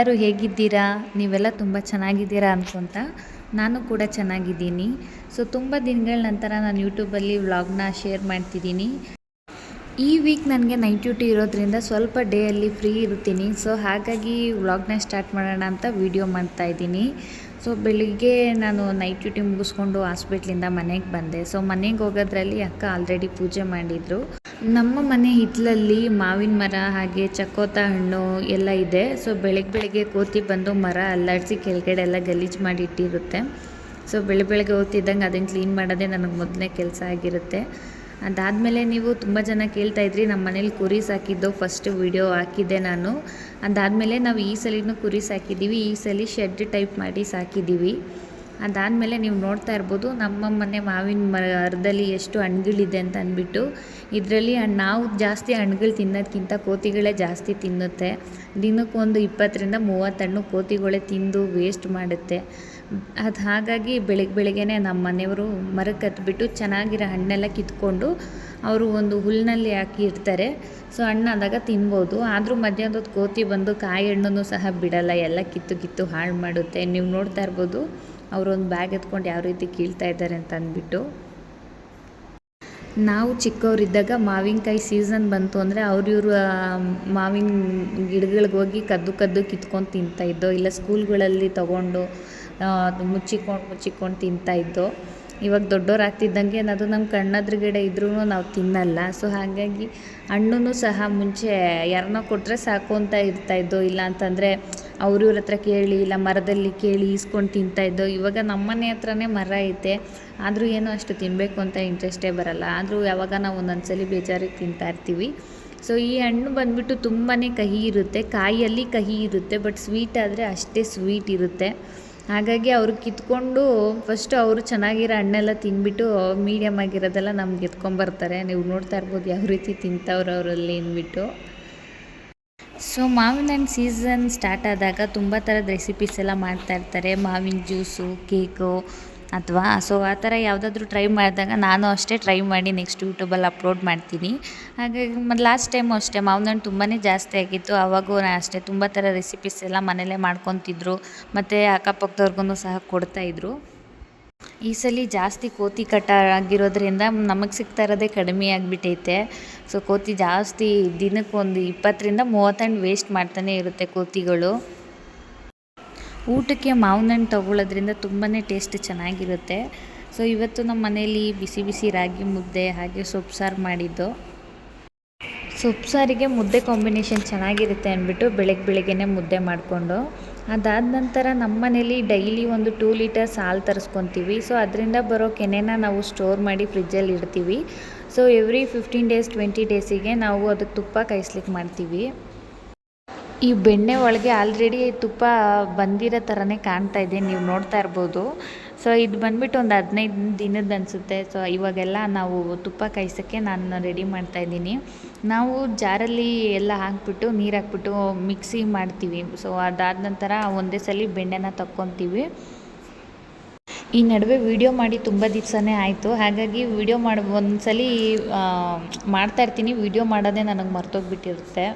ಎಲ್ಲರೂ ಹೇಗಿದ್ದೀರಾ? ನೀವೆಲ್ಲ ತುಂಬ ಚೆನ್ನಾಗಿದ್ದೀರಾ ಅನ್ಕೊಂತ ನಾನು ಕೂಡ ಚೆನ್ನಾಗಿದ್ದೀನಿ. ಸೊ ತುಂಬ ದಿನಗಳ ನಂತರ ನಾನು ಯೂಟ್ಯೂಬಲ್ಲಿ ವ್ಲಾಗ್ನ ಶೇರ್ ಮಾಡ್ತಿದ್ದೀನಿ. ಈ ವೀಕ್ ನನಗೆ ನೈಟ್ ಡ್ಯೂಟಿ ಇರೋದ್ರಿಂದ ಸ್ವಲ್ಪ ಡೇ ಅಲ್ಲಿ ಫ್ರೀ ಇರ್ತೀನಿ ಸೊ ಹಾಗಾಗಿ ವ್ಲಾಗ್ನ ಸ್ಟಾರ್ಟ್ ಮಾಡೋಣ ಅಂತ ವೀಡಿಯೋ ಮಾಡ್ತಾ ಇದ್ದೀನಿ. ಸೊ ಬೆಳಿಗ್ಗೆ ನಾನು ನೈಟ್ ಡ್ಯೂಟಿ ಮುಗಿಸ್ಕೊಂಡು ಹಾಸ್ಪಿಟ್ಲಿಂದ ಮನೆಗೆ ಬಂದೆ. ಸೊ ಮನೆಗೆ ಹೋಗೋದ್ರಲ್ಲಿ ಅಕ್ಕ ಆಲ್ರೆಡಿ ಪೂಜೆ ಮಾಡಿದರು. ನಮ್ಮ ಮನೆ ಹಿತ್ತಲಲ್ಲಿ ಮಾವಿನ ಮರ, ಹಾಗೆ ಚಕೋತ ಹಣ್ಣು ಎಲ್ಲ ಇದೆ. ಸೊ ಬೆಳಗ್ಗೆ ಬೆಳಗ್ಗೆ ಕೋತಿ ಬಂದು ಮರ ಅಲ್ಲಾಡಿಸಿ ಕೆಳಗಡೆ ಎಲ್ಲ ಗಲೀಜು ಮಾಡಿ ಇಟ್ಟಿರುತ್ತೆ. ಸೊ ಬೆಳೆ ಬೆಳಗ್ಗೆ ಓದ್ತಿದ್ದಂಗೆ ಅದನ್ನು ಕ್ಲೀನ್ ಮಾಡೋದೇ ನನಗೆ ಮೊದಲನೇ ಕೆಲಸ ಆಗಿರುತ್ತೆ. ಅದಾದಮೇಲೆ ನೀವು ತುಂಬ ಜನ ಕೇಳ್ತಾ ಇದ್ರಿ ನಮ್ಮ ಮನೇಲಿ ಕುರಿ ಸಾಕಿದ್ದು ಫಸ್ಟ್ ವಿಡಿಯೋ ಹಾಕಿದ್ದೆ ನಾನು. ಅದಾದಮೇಲೆ ನಾವು ಈ ಸಲಿನೂ ಕುರಿ ಸಾಕಿದ್ದೀವಿ, ಈ ಸಲ ಶೆಡ್ ಟೈಪ್ ಮಾಡಿ ಸಾಕಿದ್ದೀವಿ. ಅದಾದಮೇಲೆ ನೀವು ನೋಡ್ತಾ ಇರ್ಬೋದು, ನಮ್ಮ ಮನೆ ಮಾವಿನ ಮರದಲ್ಲಿ ಎಷ್ಟು ಹಣ್ಗಳಿದೆ ಅಂತ ಅಂದ್ಬಿಟ್ಟು, ಇದರಲ್ಲಿ ನಾವು ಜಾಸ್ತಿ ಹಣ್ಗಳು ತಿನ್ನೋದಕ್ಕಿಂತ ಕೋತಿಗಳೇ ಜಾಸ್ತಿ ತಿನ್ನುತ್ತೆ. ದಿನಕ್ಕೊಂದು ಇಪ್ಪತ್ತರಿಂದ ಮೂವತ್ತು ಹಣ್ಣು ಕೋತಿಗಳೇ ತಿಂದು ವೇಸ್ಟ್ ಮಾಡುತ್ತೆ. ಅದು ಹಾಗಾಗಿ ಬೆಳಿಗ್ಗೆ ಬೆಳಗ್ಗೆನೇ ನಮ್ಮ ಮನೆಯವರು ಮರಕ್ಕೆ ಹತ್ಬಿಟ್ಟು ಚೆನ್ನಾಗಿರೋ ಹಣ್ಣೆಲ್ಲ ಕಿತ್ಕೊಂಡು ಅವರು ಒಂದು ಹುಲ್ಲಿನಲ್ಲಿ ಹಾಕಿ ಇಡ್ತಾರೆ. ಸೊ ಹಣ್ಣಾದಾಗ ತಿನ್ಬೋದು. ಆದರೂ ಮಧ್ಯಾಹ್ನದ ಕೋತಿ ಬಂದು ಕಾಯಿ ಹಣ್ಣನ್ನು ಸಹ ಬಿಡಲ್ಲ. ಎಲ್ಲ ಕಿತ್ತು ಕಿತ್ತು ಹಾಳು ಮಾಡುತ್ತೆ. ನೀವು ನೋಡ್ತಾ ಇರ್ಬೋದು ಅವರೊಂದು ಬ್ಯಾಗ್ ಎತ್ಕೊಂಡು ಯಾವ ರೀತಿ ಕೀಳ್ತಾ ಇದ್ದಾರೆ ಅಂತ ಅಂದ್ಬಿಟ್ಟು. ನಾವು ಚಿಕ್ಕವರಿದ್ದಾಗ ಮಾವಿನಕಾಯಿ ಸೀಸನ್ ಬಂತು ಅಂದರೆ ಅವ್ರು ಇವರು ಮಾವಿನ ಗಿಡಗಳಿಗೆ ಹೋಗಿ ಕದ್ದು ಕದ್ದು ಕಿತ್ಕೊಂಡು ತಿಂತಾಯಿದ್ದೋ ಇಲ್ಲ ಸ್ಕೂಲ್ಗಳಲ್ಲಿ ತೊಗೊಂಡು ಮುಚ್ಚಿಕೊಂಡು ಮುಚ್ಚಿಕೊಂಡು ತಿಂತಾಯಿದ್ದೋ ಇವಾಗ ದೊಡ್ಡವ್ರು ಆಗ್ತಿದ್ದಂಗೆ ಅದು ನಮ್ಮ ಕಣ್ಣೆದ್ರುಗಡೆ ಇದ್ರೂ ನಾವು ತಿನ್ನಲ್ಲ. ಸೊ ಹಾಗಾಗಿ ಹಣ್ಣು ಸಹ ಮುಂಚೆ ಯಾರನ್ನೋ ಕೊಟ್ಟರೆ ಸಾಕು ಅಂತ ಇರ್ತಾಯಿದ್ದೋ ಇಲ್ಲ ಅಂತಂದರೆ ಅವ್ರ ಇವ್ರ ಹತ್ರ ಕೇಳಿ, ಇಲ್ಲ ಮರದಲ್ಲಿ ಕೇಳಿ ಈಸ್ಕೊಂಡು ತಿಂತಾಯಿದ್ದೋ ಇವಾಗ ನಮ್ಮ ಮನೆ ಹತ್ರನೇ ಮರ ಐತೆ. ಆದರೂ ಏನು ಅಷ್ಟು ತಿನ್ನಬೇಕು ಅಂತ ಇಂಟ್ರೆಸ್ಟೇ ಬರಲ್ಲ. ಆದರೂ ಯಾವಾಗ ನಾವು ಒಂದೊಂದು ಸಲ ಬೇಜಾರಿಗೆ ತಿಂತಾ ಇರ್ತೀವಿ. ಸೊ ಈ ಹಣ್ಣು ಬಂದುಬಿಟ್ಟು ತುಂಬಾ ಕಹಿ ಇರುತ್ತೆ. ಕಾಯಲ್ಲಿ ಕಹಿ ಇರುತ್ತೆ, ಬಟ್ ಸ್ವೀಟ್ ಆದರೆ ಅಷ್ಟೇ ಸ್ವೀಟ್ ಇರುತ್ತೆ. ಹಾಗಾಗಿ ಅವರು ಕಿತ್ಕೊಂಡು ಫಸ್ಟು ಅವರು ಚೆನ್ನಾಗಿರೋ ಹಣ್ಣೆಲ್ಲ ತಿಂದ್ಬಿಟ್ಟು ಮೀಡಿಯಮ್ ಆಗಿರೋದೆಲ್ಲ ನಮ್ಗೆ ಎತ್ಕೊಂಬರ್ತಾರೆ ನೀವು ನೋಡ್ತಾ ಇರ್ಬೋದು ಯಾವ ರೀತಿ ತಿಂತವ್ರು ಅವರಲ್ಲಿ ಅಂದ್ಬಿಟ್ಟು. ಸೊ ಮಾವಿನ ಹಣ್ಣು ಸೀಸನ್ ಸ್ಟಾರ್ಟ್ ಆದಾಗ ತುಂಬ ಥರದ ರೆಸಿಪೀಸ್ ಎಲ್ಲ ಮಾಡ್ತಾಯಿರ್ತಾರೆ ಮಾವಿನ ಜ್ಯೂಸು ಕೇಕು ಅಥವಾ ಸೊ ಆ ಥರ ಯಾವುದಾದ್ರೂ ಟ್ರೈ ಮಾಡಿದಾಗ ನಾನು ಅಷ್ಟೇ ಟ್ರೈ ಮಾಡಿ ನೆಕ್ಸ್ಟ್ ಯೂಟ್ಯೂಬಲ್ಲಿ ಅಪ್ಲೋಡ್ ಮಾಡ್ತೀನಿ. ಹಾಗಾಗಿ ಮತ್ತು ಲಾಸ್ಟ್ ಟೈಮು ಅಷ್ಟೇ ಮಾವಿನ ಹಣ್ಣು ತುಂಬಾ ಜಾಸ್ತಿ ಆಗಿತ್ತು. ಆವಾಗೂ ಅಷ್ಟೇ ತುಂಬ ಥರ ರೆಸಿಪೀಸ್ ಎಲ್ಲ ಮನೇಲೇ ಮಾಡ್ಕೊತಿದ್ರು. ಮತ್ತು ಅಕ್ಕಪಕ್ಕದವ್ರಿಗೂ ಸಹ ಕೊಡ್ತಾಯಿದ್ರು ಈ ಸಲ ಜಾಸ್ತಿ ಕೋತಿ ಕಟ ಆಗಿರೋದ್ರಿಂದ ನಮಗೆ ಸಿಗ್ತಾ ಇರೋದೇ ಕಡಿಮೆ ಆಗಿಬಿಟ್ಟೈತೆ ಸೊ ಕೋತಿ ಜಾಸ್ತಿ ದಿನಕ್ಕೊಂದು ಇಪ್ಪತ್ತರಿಂದ ಮೂವತ್ತು ಹಣ್ಣು ವೇಸ್ಟ್ ಮಾಡ್ತಾನೆ ಇರುತ್ತೆ ಕೋತಿಗಳು. ಊಟಕ್ಕೆ ಮಾವಿನ ಹಣ್ಣು ತೊಗೊಳ್ಳೋದ್ರಿಂದ ತುಂಬಾ ಟೇಸ್ಟ್ ಚೆನ್ನಾಗಿರುತ್ತೆ. ಸೊ ಇವತ್ತು ನಮ್ಮ ಮನೇಲಿ ಬಿಸಿ ಬಿಸಿ ರಾಗಿ ಮುದ್ದೆ ಹಾಗೆ ಸೊಪ್ಪು ಸಾರು ಮಾಡಿದ್ದು. ಸೊಪ್ಪು ಸಾರಿಗೆ ಮುದ್ದೆ ಕಾಂಬಿನೇಷನ್ ಚೆನ್ನಾಗಿರುತ್ತೆ ಅಂದ್ಬಿಟ್ಟು ಬೆಳಗ್ಗೆ ಬೆಳಗ್ಗೆನೇ ಮುದ್ದೆ ಮಾಡಿಕೊಂಡು. ಅದಾದ ನಂತರ ನಮ್ಮ ಮನೇಲಿ ಡೈಲಿ ಒಂದು ಟೂ ಲೀಟರ್ಸ್ ಹಾಲು ತರಿಸ್ಕೊತೀವಿ. ಸೊ ಅದರಿಂದ ಬರೋ ಕೆನೆನ ನಾವು ಸ್ಟೋರ್ ಮಾಡಿ ಫ್ರಿಜ್ಜಲ್ಲಿ ಇಡ್ತೀವಿ. So every fifteen days twenty ಡೇಸಿಗೆ ನಾವು ಅದಕ್ಕೆ ತುಪ್ಪ ಕಾಯಿಸ್ಲಿಕ್ಕೆ ಮಾಡ್ತೀವಿ. ಈ ಬೆಣ್ಣೆ ಒಳಗೆ ಆಲ್ರೆಡಿ ತುಪ್ಪ ಬಂದಿರೋ ಥರನೇ ಕಾಣ್ತಾ ಇದೆ, ನೀವು ನೋಡ್ತಾ ಇರ್ಬೋದು. ಸೊ ಇದು ಬಂದ್ಬಿಟ್ಟು ಒಂದು ಹದಿನೈದು ದಿನದ ಅನಿಸುತ್ತೆ. ಸೊ ಇವಾಗೆಲ್ಲ ನಾವು ತುಪ್ಪ ಕಾಯ್ಸೋಕ್ಕೆ ನಾನು ರೆಡಿ ಮಾಡ್ತಾ ಇದ್ದೀನಿ. ನಾವು ಜಾರಲ್ಲಿ ಎಲ್ಲ ಹಾಕ್ಬಿಟ್ಟು, ನೀರು ಹಾಕ್ಬಿಟ್ಟು ಮಿಕ್ಸಿ ಮಾಡ್ತೀವಿ. ಸೊ ಅದಾದ ನಂತರ ಒಂದೇ ಸಲ ಬೆಣ್ಣೆನ ತಕ್ಕೊತೀವಿ. ಈ ನಡುವೆ ವಿಡಿಯೋ ಮಾಡಿ ತುಂಬ ದಿವಸನೇ ಆಯಿತು. ಹಾಗಾಗಿ ವಿಡಿಯೋ ಮಾಡಿ ಒಂದು ಸಲ ಮಾಡ್ತಾಯಿರ್ತೀನಿ ವಿಡಿಯೋ ಮಾಡೋದೇ ನನಗೆ ಮರ್ತೋಗ್ಬಿಟ್ಟಿರುತ್ತೆ.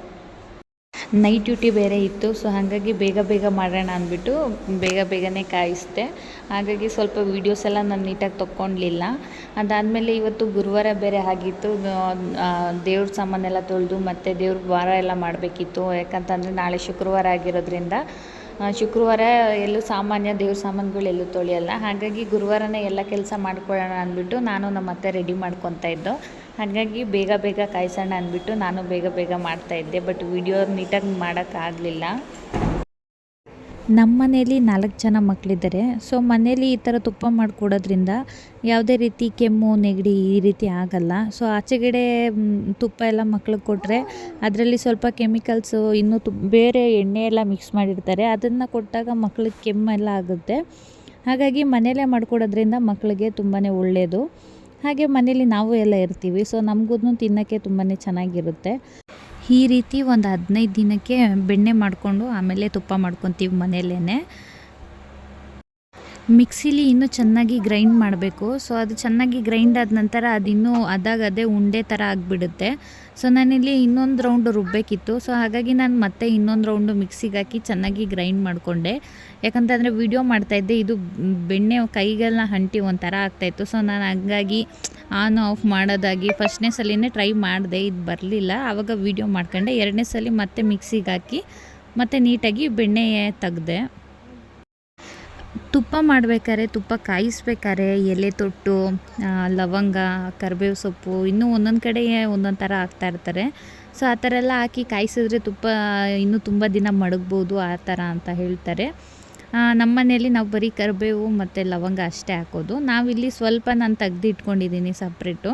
ನೈಟ್ ಡ್ಯೂಟಿ ಬೇರೆ ಇತ್ತು ಸೊ ಹಾಗಾಗಿ ಬೇಗ ಬೇಗ ಮಾಡೋಣ ಅಂದ್ಬಿಟ್ಟು ಬೇಗ ಬೇಗನೆ ಕಾಯಿಸಿದೆ. ಹಾಗಾಗಿ ಸ್ವಲ್ಪ ವೀಡಿಯೋಸ್ ಎಲ್ಲ ನಾನು ನೀಟಾಗಿ ತೊಗೊಂಡ್ಲಿಲ್ಲ ಅದಾದಮೇಲೆ ಇವತ್ತು ಗುರುವಾರ ಬೇರೆ ಆಗಿತ್ತು. ದೇವ್ರ ಸಾಮಾನೆಲ್ಲ ತೊಳೆದು ಮತ್ತು ದೇವ್ರ ವಾರ ಎಲ್ಲ ಮಾಡಬೇಕಿತ್ತು. ಯಾಕಂತಂದರೆ ನಾಳೆ ಶುಕ್ರವಾರ ಆಗಿರೋದ್ರಿಂದ ಶುಕ್ರವಾರ ಎಲ್ಲೂ ಸಾಮಾನ್ಯ ದೇವ್ರ ಸಾಮಾನುಗಳು ಎಲ್ಲೂ ತೊಳೆಯಲ್ಲ. ಹಾಗಾಗಿ ಗುರುವಾರನೇ ಎಲ್ಲ ಕೆಲಸ ಮಾಡ್ಕೊಳ್ಳೋಣ ಅಂದ್ಬಿಟ್ಟು ನಾನು ನಮ್ಮ ಅತ್ತೆ ರೆಡಿ ಮಾಡ್ಕೊತಾ ಇದ್ದೋ. ಹಾಗಾಗಿ ಬೇಗ ಬೇಗ ಕಾಯಿಸೋಣ ಅಂದ್ಬಿಟ್ಟು ನಾನು ಬೇಗ ಬೇಗ ಮಾಡ್ತಾಯಿದ್ದೆ ಬಟ್ ವಿಡಿಯೋ ನೀಟಾಗಿ ಮಾಡೋಕ್ಕಾಗಲಿಲ್ಲ. ನಮ್ಮ ಮನೇಲಿ ನಾಲ್ಕು ಜನ ಮಕ್ಕಳಿದ್ದಾರೆ ಸೊ ಮನೇಲಿ ಈ ಥರ ತುಪ್ಪ ಮಾಡಿಕೊಡೋದ್ರಿಂದ ಯಾವುದೇ ರೀತಿ ಕೆಮ್ಮು, ನೆಗಡಿ ಈ ರೀತಿ ಆಗಲ್ಲ. ಸೊ ಆಚೆಗಡೆ ತುಪ್ಪ ಎಲ್ಲ ಮಕ್ಳಿಗೆ ಕೊಟ್ಟರೆ ಅದರಲ್ಲಿ ಸ್ವಲ್ಪ ಕೆಮಿಕಲ್ಸು ಇನ್ನೂ ತು ಬೇರೆ ಎಣ್ಣೆ ಎಲ್ಲ ಮಿಕ್ಸ್ ಮಾಡಿರ್ತಾರೆ, ಅದನ್ನು ಕೊಟ್ಟಾಗ ಮಕ್ಳಿಗೆ ಕೆಮ್ಮೆಲ್ಲ ಆಗುತ್ತೆ. ಹಾಗಾಗಿ ಮನೆಯಲ್ಲೇ ಮಾಡಿಕೊಡೋದ್ರಿಂದ ಮಕ್ಕಳಿಗೆ ತುಂಬಾ ಒಳ್ಳೆಯದು ಹಾಗೆ ಮನೇಲಿ ನಾವು ಎಲ್ಲ ಇರ್ತೀವಿ ಸೊ ನಮಗೂ ತಿನ್ನೋಕ್ಕೆ ತುಂಬಾ ಚೆನ್ನಾಗಿರುತ್ತೆ. ಈ ರೀತಿ ಒಂದು ಹದಿನೈದು ದಿನಕ್ಕೆ ಬೆಣ್ಣೆ ಮಾಡಿಕೊಂಡು ಆಮೇಲೆ ತುಪ್ಪ ಮಾಡ್ಕೊತೀವಿ ಮನೆಯಲ್ಲೇ ಮಿಕ್ಸಿಲಿ ಇನ್ನೂ ಚೆನ್ನಾಗಿ ಗ್ರೈಂಡ್ ಮಾಡಬೇಕು ಸೊ ಅದು ಚೆನ್ನಾಗಿ ಗ್ರೈಂಡ್ ಆದ ನಂತರ ಅದಿನ್ನೂ ಅದಾಗದೇ ಅದಾಗ ಉಂಡೆ ಥರ ಆಗಿಬಿಡುತ್ತೆ. ಸೊ ನಾನಿಲ್ಲಿ ಇನ್ನೊಂದು ರೌಂಡು ರುಬ್ಬಬೇಕಿತ್ತು ಸೊ ಹಾಗಾಗಿ ನಾನು ಮತ್ತೆ ಇನ್ನೊಂದು ರೌಂಡು ಮಿಕ್ಸಿಗೆ ಹಾಕಿ ಚೆನ್ನಾಗಿ ಗ್ರೈಂಡ್ ಮಾಡಿಕೊಂಡೆ. ಯಾಕಂತಂದರೆ ವೀಡಿಯೋ ಮಾಡ್ತಾಯಿದ್ದೆ ಇದು ಬೆಣ್ಣೆ ಕೈಗೆಲ್ಲ ಹಂಟಿ ಒಂಥರ ಆಗ್ತಾಯಿತ್ತು ಸೊ ನಾನು ಹಂಗಾಗಿ ಆನ್ ಆಫ್ ಮಾಡೋದಾಗಿ ಫಸ್ಟ್ನೇ ಸಲಿನೇ ಟ್ರೈ ಮಾಡಿದೆ, ಇದು ಬರಲಿಲ್ಲ. ಆವಾಗ ವೀಡಿಯೋ ಮಾಡ್ಕೊಂಡೆ. ಎರಡನೇ ಸಲ ಮತ್ತೆ ಮಿಕ್ಸಿಗೆ ಹಾಕಿ ಮತ್ತು ನೀಟಾಗಿ ಬೆಣ್ಣೆ ತೆಗ್ದೆ. ತುಪ್ಪ ಮಾಡಬೇಕಾದ್ರೆ ತುಪ್ಪ ಕಾಯಿಸ್ಬೇಕಾದ್ರೆ ಎಲೆ ತೊಟ್ಟು ಲವಂಗ, ಕರಿಬೇವು ಸೊಪ್ಪು ಇನ್ನೂ ಒಂದೊಂದು ಕಡೆ ಒಂದೊಂದು ಥರ ಹಾಕ್ತಾ ಇರ್ತಾರೆ. ಸೊ ಆ ಥರ ಎಲ್ಲ ಹಾಕಿ ಕಾಯಿಸಿದ್ರೆ ತುಪ್ಪ ಇನ್ನೂ ತುಂಬ ದಿನ ಮಡಗ್ಬೋದು ಆ ಥರ ಅಂತ ಹೇಳ್ತಾರೆ. ನಮ್ಮ ಮನೆಯಲ್ಲಿ ನಾವು ಬರೀ ಕರಿಬೇವು ಮತ್ತು ಲವಂಗ ಅಷ್ಟೇ ಹಾಕೋದು. ನಾವಿಲ್ಲಿ ಸ್ವಲ್ಪ ನಾನು ತೆಗ್ದು ಇಟ್ಕೊಂಡಿದ್ದೀನಿ ಸಪ್ರೇಟು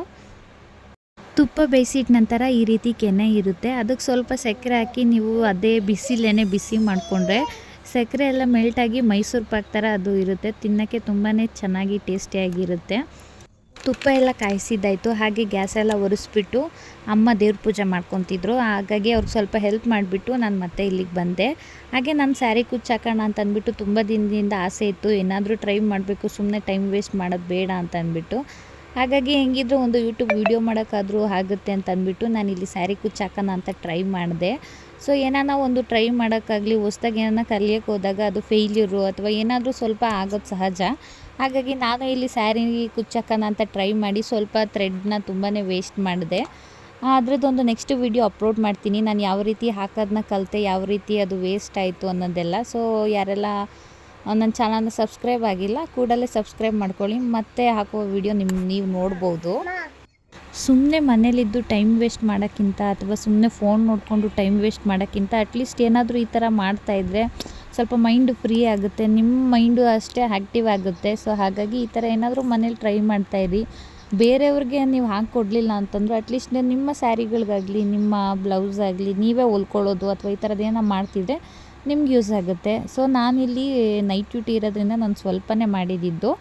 ತುಪ್ಪ ಬೇಯಿಸಿದ ನಂತರ ಈ ರೀತಿ ಕೆನೆ ಇರುತ್ತೆ. ಅದಕ್ಕೆ ಸ್ವಲ್ಪ ಸಕ್ಕರೆ ಹಾಕಿ ನೀವು ಅದೇ ಬಿಸಿಲೇನೆ ಬಿಸಿ ಮಾಡಿಕೊಂಡ್ರೆ ಸಕ್ಕರೆ ಎಲ್ಲ ಮೆಲ್ಟಾಗಿ ಮೈಸೂರು ಪಾಕ್ ಥರ ಅದು ಇರುತ್ತೆ. ತಿನ್ನೋಕ್ಕೆ ತುಂಬಾ ಚೆನ್ನಾಗಿ ಟೇಸ್ಟಿಯಾಗಿರುತ್ತೆ ತುಪ್ಪ ಎಲ್ಲ ಕಾಯಿಸಿದ್ದಾಯಿತು. ಹಾಗೆ ಗ್ಯಾಸ್ ಎಲ್ಲ ಒರೆಸ್ಬಿಟ್ಟು ಅಮ್ಮ ದೇವ್ರ ಪೂಜೆ ಮಾಡ್ಕೊತಿದ್ರು. ಹಾಗಾಗಿ ಅವ್ರಿಗೆ ಸ್ವಲ್ಪ ಹೆಲ್ಪ್ ಮಾಡಿಬಿಟ್ಟು ನಾನು ಮತ್ತೆ ಇಲ್ಲಿಗೆ ಬಂದೆ. ಹಾಗೆ ನಾನು ಸ್ಯಾರಿ ಕುಚ್ಚಾಕೋಣ ಅಂತ ಅಂದ್ಬಿಟ್ಟು ತುಂಬ ದಿನದಿಂದ ಆಸೆ ಇತ್ತು. ಏನಾದರೂ ಟ್ರೈ ಮಾಡಬೇಕು ಸುಮ್ಮನೆ ಟೈಮ್ ವೇಸ್ಟ್ ಮಾಡೋದು ಬೇಡ ಅಂತ ಅಂದ್ಬಿಟ್ಟು. ಹಾಗಾಗಿ ಹೆಂಗಿದ್ರು ಒಂದು ಯೂಟ್ಯೂಬ್ ವೀಡಿಯೋ ಮಾಡೋಕ್ಕಾದರೂ ಆಗುತ್ತೆ ಅಂತ ಅಂದ್ಬಿಟ್ಟು ನಾನು ಇಲ್ಲಿ ಸ್ಯಾರಿ ಕುಚ್ಚಾಕೋಣ ಅಂತ ಟ್ರೈ ಮಾಡಿದೆ. ಸೊ ಏನಾನ ಒಂದು ಟ್ರೈ ಮಾಡೋಕ್ಕಾಗಲಿ, ಹೊಸ್ದಾಗಿ ಏನಾನ ಕಲಿಯೋಕ್ಕೆ ಹೋದಾಗ ಅದು ಫೇಲ್ಯೂರು ಅಥವಾ ಏನಾದರೂ ಸ್ವಲ್ಪ ಆಗೋದು ಸಹಜ. ಹಾಗಾಗಿ ನಾನು ಇಲ್ಲಿ ಸ್ಯಾರಿ ಕುಚ್ಚಕ್ಕನ ಅಂತ ಟ್ರೈ ಮಾಡಿ ಸ್ವಲ್ಪ ಥ್ರೆಡ್ನ ತುಂಬಾ ವೇಸ್ಟ್ ಮಾಡಿದೆ. ಅದರದ್ದೊಂದು ನೆಕ್ಸ್ಟ್ ವೀಡಿಯೋ ಅಪ್ಲೋಡ್ ಮಾಡ್ತೀನಿ. ನಾನು ಯಾವ ರೀತಿ ಹಾಕೋದನ್ನ ಕಲಿತೆ, ಯಾವ ರೀತಿ ಅದು ವೇಸ್ಟ್ ಆಯಿತು ಅನ್ನೋದೆಲ್ಲ. ಸೊ ಯಾರೆಲ್ಲ ನನ್ನ ಚಾನಲ್ನ ಸಬ್ಸ್ಕ್ರೈಬ್ ಆಗಿಲ್ಲ, ಕೂಡಲೇ ಸಬ್ಸ್ಕ್ರೈಬ್ ಮಾಡ್ಕೊಳ್ಳಿ. ಮತ್ತೆ ಹಾಕುವ ವಿಡಿಯೋ ನಿಮ್ಮ ನೀವು ನೋಡ್ಬೋದು. ಸುಮ್ಮನೆ ಮನೇಲಿದ್ದು ಟೈಮ್ ವೇಸ್ಟ್ ಮಾಡೋಕ್ಕಿಂತ ಅಥವಾ ಸುಮ್ಮನೆ ಫೋನ್ ನೋಡಿಕೊಂಡು ಟೈಮ್ ವೇಸ್ಟ್ ಮಾಡೋಕ್ಕಿಂತ ಅಟ್ಲೀಸ್ಟ್ ಏನಾದರೂ ಈ ಥರ ಮಾಡ್ತಾಯಿದ್ರೆ ಸ್ವಲ್ಪ ಮೈಂಡು ಫ್ರೀ ಆಗುತ್ತೆ. ನಿಮ್ಮ ಮೈಂಡು ಅಷ್ಟೇ ಆ್ಯಕ್ಟಿವ್ ಆಗುತ್ತೆ. ಸೊ ಹಾಗಾಗಿ ಈ ಥರ ಏನಾದರೂ ಮನೇಲಿ ಟ್ರೈ ಮಾಡ್ತಾಯಿರಿ ಬೇರೆಯವ್ರಿಗೆ ನೀವು ಹಾಕಿ ಕೊಡಲಿಲ್ಲ ಅಂತಂದರೆ ಅಟ್ಲೀಸ್ಟ್ ನಿಮ್ಮ ಸ್ಯಾರಿಗಳಿಗಾಗಲಿ, ನಿಮ್ಮ ಬ್ಲೌಸ್ ಆಗಲಿ, ನೀವೇ ಹೊಲ್ಕೊಳ್ಳೋದು ಅಥವಾ ಈ ಥರದ್ದು ಏನೋ ಮಾಡ್ತಿದ್ರೆ ನಿಮ್ಗೆ ಯೂಸ್ ಆಗುತ್ತೆ. ಸೊ ನಾನಿಲ್ಲಿ ನೈಟ್ ಡ್ಯೂಟಿ ಇರೋದ್ರಿಂದ ನಾನು ಸ್ವಲ್ಪನೇ ಮಾಡಿದ್ದು.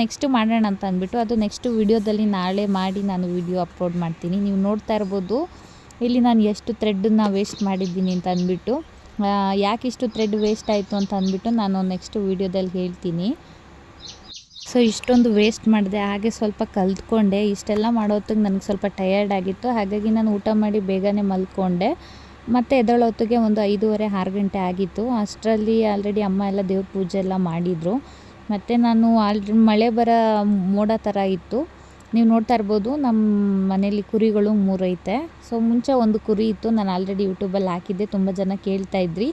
ನೆಕ್ಸ್ಟ್ ಮಾಡೋಣ ಅಂತ ಅಂದ್ಬಿಟ್ಟು ಅದು ನೆಕ್ಸ್ಟು ವೀಡಿಯೋದಲ್ಲಿ ನಾಳೆ ಮಾಡಿ ನಾನು ವೀಡಿಯೋ ಅಪ್ಲೋಡ್ ಮಾಡ್ತೀನಿ. ನೀವು ನೋಡ್ತಾ ಇರ್ಬೋದು. ಇಲ್ಲಿ ನಾನು ಎಷ್ಟು ಥ್ರೆಡ್ಡನ್ನು ವೇಸ್ಟ್ ಮಾಡಿದ್ದೀನಿ ಅಂತ ಅಂದ್ಬಿಟ್ಟು ಯಾಕೆ ಇಷ್ಟು ಥ್ರೆಡ್ ವೇಸ್ಟ್ ಆಯಿತು ಅಂತ ಅಂದ್ಬಿಟ್ಟು ನಾನು ನೆಕ್ಸ್ಟ್ ವೀಡಿಯೋದಲ್ಲಿ ಹೇಳ್ತೀನಿ. ಸೊ ಇಷ್ಟೊಂದು ವೇಸ್ಟ್ ಮಾಡಿದೆ. ಹಾಗೆ ಸ್ವಲ್ಪ ಕಲ್ತ್ಕೊಂಡೆ. ಇಷ್ಟೆಲ್ಲ ಮಾಡೋತ್ತಿಗೆ ನನಗೆ ಸ್ವಲ್ಪ ಟಯರ್ಡ್ ಆಗಿತ್ತು. ಹಾಗಾಗಿ ನಾನು ಊಟ ಮಾಡಿ ಬೇಗನೆ ಮಲ್ಕೊಂಡೆ. ಮತ್ತು ಎದ್ದೇಳೋತ್ತಿಗೆ ಒಂದು ಐದೂವರೆ, ಆರು ಗಂಟೆ ಆಗಿತ್ತು. ಅಷ್ಟರಲ್ಲಿ ಆಲ್ರೆಡಿ ಅಮ್ಮ ಎಲ್ಲ ದೇವ್ರ ಪೂಜೆ ಎಲ್ಲ ಮಾಡಿದರು. ಮತ್ತು ನಾನು ಆಲ್ರೆಡಿ ಮಳೆ ಬರೋ ಮೋಡ ಥರ ಇತ್ತು. ನೀವು ನೋಡ್ತಾ ಇರ್ಬೋದು ನಮ್ಮ ಮನೇಲಿ ಕುರಿಗಳು ಮೂರೈತೆ ಸೊ ಮುಂಚೆ ಒಂದು ಕುರಿ ಇತ್ತು. ನಾನು ಆಲ್ರೆಡಿ ಯೂಟ್ಯೂಬಲ್ಲಿ ಹಾಕಿದ್ದೆ. ತುಂಬ ಜನ ಕೇಳ್ತಾ ಇದ್ರಿ.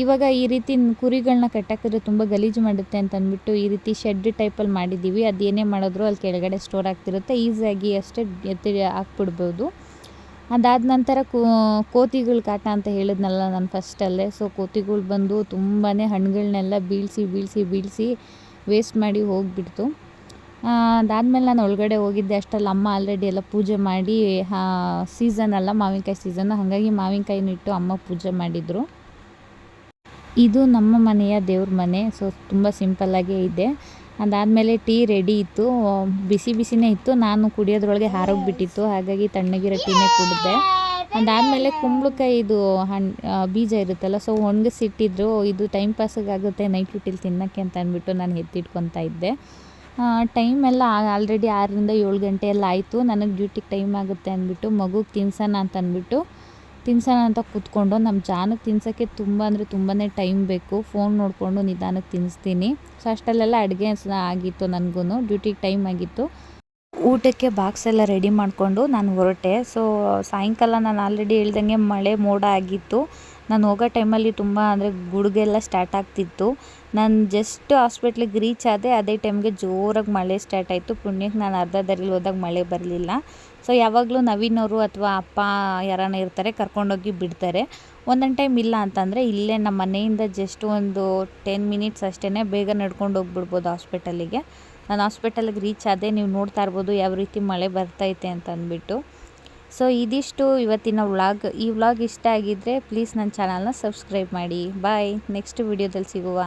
ಇವಾಗ ಈ ರೀತಿ ಕುರಿಗಳನ್ನ ಕಟ್ಟಾಕಿದ್ರೆ ತುಂಬ ಗಲೀಜು ಮಾಡುತ್ತೆ ಅಂತ ಅಂದ್ಬಿಟ್ಟು ಈ ರೀತಿ ಶೆಡ್ ಟೈಪಲ್ಲಿ ಮಾಡಿದ್ದೀವಿ ಅದು ಏನೇ ಮಾಡಿದ್ರು ಅಲ್ಲಿ ಕೆಳಗಡೆ ಸ್ಟೋರ್ ಆಗ್ತಿರುತ್ತೆ. ಈಸಿಯಾಗಿ ಅಷ್ಟೇ ಎತ್ತಿ ಹಾಕ್ಬಿಡ್ಬೋದು. ಅದಾದ ನಂತರ ಕೋತಿಗಳ ಕಾಟ ಅಂತ ಹೇಳಿದ್ನಲ್ಲ ನಾನು ಫಸ್ಟಲ್ಲೇ ಸೊ ಕೋತಿಗಳು ಬಂದು ತುಂಬಾ ಹಣ್ಣುಗಳನ್ನೆಲ್ಲ ಬೀಳಿಸಿ ಬೀಳಿಸಿ ಬೀಳಿಸಿ ವೇಸ್ಟ್ ಮಾಡಿ ಹೋಗಿಬಿಡ್ತು. ಅದಾದಮೇಲೆ ನಾನು ಒಳಗಡೆ ಹೋಗಿದ್ದೆ, ಅಷ್ಟರಲ್ಲಿ ಅಮ್ಮ ಆಲ್ರೆಡಿ ಎಲ್ಲ ಪೂಜೆ ಮಾಡಿ ಸೀಸನ್ ಅಲ್ಲ ಮಾವಿನಕಾಯಿ ಸೀಸನ್ ಹಾಗಾಗಿ ಮಾವಿನಕಾಯಿನ ಇಟ್ಟು ಅಮ್ಮ ಪೂಜೆ ಮಾಡಿದರು. ಇದು ನಮ್ಮ ಮನೆಯ ದೇವ್ರ ಮನೆ ಸೊ ತುಂಬ ಸಿಂಪಲ್ಲಾಗೇ ಇದೆ. ಅದಾದಮೇಲೆ ಟೀ ರೆಡಿ ಇತ್ತು, ಬಿಸಿ ಬಿಸಿನೇ ಇತ್ತು, ನಾನು ಕುಡಿಯೋದ್ರೊಳಗೆ ಹಾರೋಗ್ಬಿಟ್ಟಿತ್ತು, ಹಾಗಾಗಿ ತಣ್ಣಗಿರೋ ಟೀನೇ ಕುಡಿದೆ. ಅದಾದಮೇಲೆ ಕುಂಬಳಕಾಯಿದು ಹಣ್ಣು ಬೀಜ ಇರುತ್ತಲ್ಲ ಸೊ ಒಣಗಿಸಿಟ್ಟಿದ್ರು ಇದು ಟೈಮ್ ಪಾಸಿಗಾಗುತ್ತೆ ನೈಟ್ ಡ್ಯೂಟಿಲಿ ತಿನ್ನೋಕ್ಕೆ ಅಂತ ಅಂದ್ಬಿಟ್ಟು ನಾನು ಎತ್ತಿಟ್ಕೊತಾ ಇದ್ದೆ. ಟೈಮ್ ಎಲ್ಲ ಆಲ್ರೆಡಿ ಆರರಿಂದ ಏಳು ಗಂಟೆ ಎಲ್ಲ ಆಯಿತು, ನನಗೆ ಡ್ಯೂಟಿಗೆ ಟೈಮ್ ಆಗುತ್ತೆ ಅಂದ್ಬಿಟ್ಟು, ಮಗುಗೆ ತಿನ್ಸೋಣ ಅಂತ ಅಂದ್ಬಿಟ್ಟು, ತಿನ್ಸೋಣ ಅಂತ ಕೂತ್ಕೊಂಡು ನಮ್ಮ ಜಾನಕ್ಕೆ ತಿನ್ಸೋಕ್ಕೆ ತುಂಬ ಅಂದರೆ ತುಂಬಾ ಟೈಮ್ ಬೇಕು ಫೋನ್ ನೋಡಿಕೊಂಡು ನಿಧಾನಕ್ಕೆ ತಿನ್ನಿಸ್ತೀನಿ ಸೊ ಅಷ್ಟಲ್ಲೆಲ್ಲ ಅಡುಗೆ ಆಗಿತ್ತು ನನಗೂ ಡ್ಯೂಟಿಗೆ ಟೈಮ್ ಆಗಿತ್ತು. ಊಟಕ್ಕೆ ಬಾಕ್ಸ್ ಎಲ್ಲ ರೆಡಿ ಮಾಡಿಕೊಂಡು ನಾನು ಹೊರಟೆ. ಸೊ ಸಾಯಂಕಾಲ ನಾನು ಆಲ್ರೆಡಿ ಹೇಳ್ದಂಗೆ ಮಳೆ ಮೋಡ ಆಗಿತ್ತು. ನಾನು ಹೋಗೋ ಟೈಮಲ್ಲಿ ತುಂಬ ಅಂದರೆ ಗುಡುಗೆಲ್ಲ ಸ್ಟಾರ್ಟ್ ಆಗ್ತಿತ್ತು. ನಾನು ಜಸ್ಟ್ ಹಾಸ್ಪಿಟ್ಲಿಗೆ ರೀಚ್ ಆದೆ, ಅದೇ ಟೈಮ್ಗೆ ಜೋರಾಗಿ ಮಳೆ ಸ್ಟಾರ್ಟ್ ಆಯಿತು. ಪುಣ್ಯಕ್ಕೆ ನಾನು ಅರ್ಧ ದಾರಿಲಿ ಹೋದಾಗ ಮಳೆ ಬರಲಿಲ್ಲ. ಸೊ ಯಾವಾಗಲೂ ನವೀನವರು ಅಥವಾ ಅಪ್ಪ ಯಾರಾನ ಇರ್ತಾರೆ, ಕರ್ಕೊಂಡೋಗಿ ಬಿಡ್ತಾರೆ. ಒಂದೊಂದು ಟೈಮ್ ಇಲ್ಲ ಅಂತಂದರೆ ಇಲ್ಲೇ ನಮ್ಮ ಮನೆಯಿಂದ ಜಸ್ಟ್ ಒಂದು ಟೆನ್ ಮಿನಿಟ್ಸ್ ಅಷ್ಟೇ ಬೇಗ ನಡ್ಕೊಂಡು ಹೋಗ್ಬಿಡ್ಬೋದು ಹಾಸ್ಪಿಟಲಿಗೆ ನಾನು ಹಾಸ್ಪಿಟಲ್ಗೆ ರೀಚ್ ಆದೆ, ನೀವು ನೋಡ್ತಾ ಇರ್ಬೋದು ಯಾವ ರೀತಿ ಮಳೆ ಬರ್ತೈತೆ ಅಂತ ಅಂದ್ಬಿಟ್ಟು. ಸೊ ಇದಿಷ್ಟು ಇವತ್ತಿನ ವ್ಲಾಗ್. ಈ ವ್ಲಾಗ್ ಇಷ್ಟ ಆಗಿದ್ದರೆ ಪ್ಲೀಸ್ ನನ್ನ ಚಾನಲ್ನ ಸಬ್ಸ್ಕ್ರೈಬ್ ಮಾಡಿ. ಬಾಯ್ ನೆಕ್ಸ್ಟ್ ವಿಡಿಯೋದಲ್ಲಿ ಸಿಗುವ.